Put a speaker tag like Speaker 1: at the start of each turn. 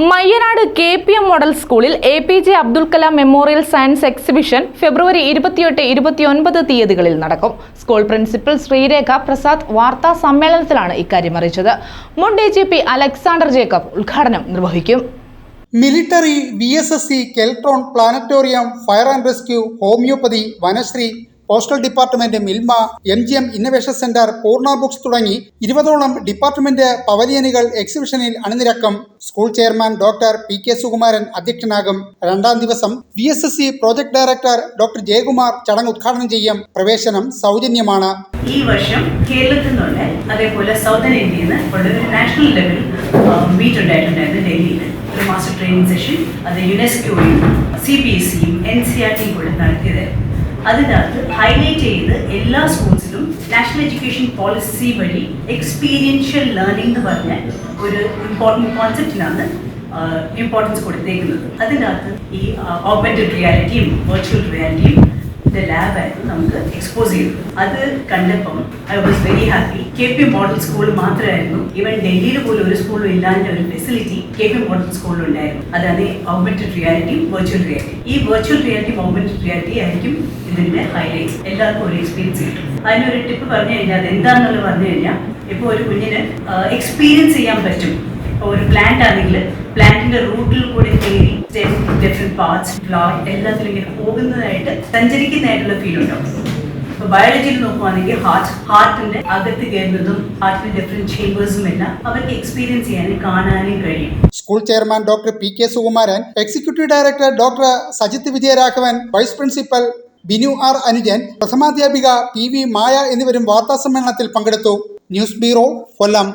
Speaker 1: Mayyanad K P M model സ്കൂളിൽ A P J Abdul Kalam memorial science exhibition ഫെബ്രുവരി ഇരുപത്തിയെട്ട് ഇരുപത്തിയൊൻപത് തീയതികളിൽ നടക്കും. സ്കൂൾ പ്രിൻസിപ്പൽ ശ്രീരേഖ പ്രസാദ് വാർത്താ സമ്മേളനത്തിലാണ് ഇക്കാര്യം അറിയിച്ചത്. മുൻ D G P Alexander Jacob ഉദ്ഘാടനം നിർവഹിക്കും.
Speaker 2: Military V S S C Keltron planetarium fire and rescue homoeopathy Vanasree postal department Milma M G M innovation centre Poorna books തുടങ്ങി ഇരുപതോളം ഡിപ്പാർട്ട്മെന്റ് പവലിയനുകൾ എക്സിബിഷനിൽ അണിനിരക്കും. School chairman doctor P K Sukumaran അധ്യക്ഷനാകും. രണ്ടാം ദിവസം V S S C project director doctor Jayakumar ചടങ്ങ് ഉദ്ഘാടനം ചെയ്യും. പ്രവേശനം സൗജന്യമാണ്.
Speaker 3: ഈ വർഷം കേരളത്തിൽ നിന്നുണ്ട് അതേപോലെ സൗതേൺ ഇന്ത്യയിൽ നിന്ന് നാഷണൽ ലെവൽ മീറ്റ് ഉണ്ടായിട്ടുണ്ടായിരുന്നു ഡൽഹിയിൽ ഒരു മാസ്റ്റർ ട്രെയിനിങ് സെഷൻ അത് യുനെസ്കോയും സി ബി എസ് സിയും എൻ സി ആർ ടിയും കൂടെ നടത്തിയത്. അതിനകത്ത് ഹൈലൈറ്റ് ചെയ്ത് എല്ലാ സ്കൂൾസിലും നാഷണൽ എഡ്യൂക്കേഷൻ പോളിസി വഴി എക്സ്പീരിയൻഷ്യൽ ലേണിംഗ് എന്ന് പറഞ്ഞ ഒരു ഇമ്പോർട്ടന്റ് കോൺസെപ്റ്റിനാണ് ഇമ്പോർട്ടൻസ് കൊടുത്തേക്കുന്നത്. അതിനകത്ത് ഈ ഓഗ്മെന്റഡ് റിയാലിറ്റിയും വെർച്വൽ റിയാലിറ്റിയും ലാബായിരുന്നു നമുക്ക് എക്സ്പോസ് ചെയ്തത്. അത് കണ്ടപ്പം I was very happy K P model school മാത്രമായിരുന്നു. ഈവൻ ഡൽഹിയിൽ പോലും ഒരു സ്കൂളും ഇല്ലാത്ത ഒരു ഫെസിലിറ്റി കെ പി മോഡൽ സ്കൂളിൽ ഉണ്ടായിരുന്നു. അതാണ് ഓഗ്മെന്റഡ് റിയാലിറ്റി വെർച്വൽ റിയാലിറ്റി ഈ വെർച്വൽ റിയാലിറ്റി ഓഗ്മെന്റഡ് റിയാലിറ്റി ആയിരിക്കും ഇതിന്റെ ഹൈലൈറ്റ് എല്ലാവർക്കും ഒരു എക്സ്പീരിയൻസ് കിട്ടും. അതിനൊരു ടിപ്പ് പറഞ്ഞു കഴിഞ്ഞാൽ അത് എന്താണെന്നുള്ളത് പറഞ്ഞു കഴിഞ്ഞാൽ ഇപ്പോൾ ഒരു കുഞ്ഞിന് എക്സ്പീരിയൻസ് ചെയ്യാൻ പറ്റും. ഇപ്പോൾ ഒരു പ്ലാന്റ് ആണെങ്കിൽ പ്ലാന്റിന്റെ റൂട്ടിൽ കൂടെ കയറി ഡിഫറെന്റ് പാർട്സ് ഫ്ലവർ എല്ലാത്തിലും ഇങ്ങനെ പോകുന്നതായിട്ട് സഞ്ചരിക്കുന്നതായിട്ടുള്ള ഫീൽ ഉണ്ടാവും ഇപ്പൊ ബയോളജിയിൽ നോക്കുവാണെങ്കിൽ ഹാർട്ട് ഹാർട്ടിന്റെ അകത്ത് കയറുന്നതും ഹാർട്ടിന്റെ ഡിഫറെന്റ് ചേമ്പേഴ്സും എല്ലാം അവർക്ക് എക്സ്പീരിയൻസ് ചെയ്യാനും കാണാനും കഴിയും.
Speaker 2: School chairman doctor P K Sukumaran executive director doctor Sajith Vijayaraghavan vice principal Binu R Anujan പ്രഥമാധ്യാപിക P V Maya എന്നിവരും വാർത്താസമ്മേളനത്തിൽ പങ്കെടുത്തു. News bureau Kollam.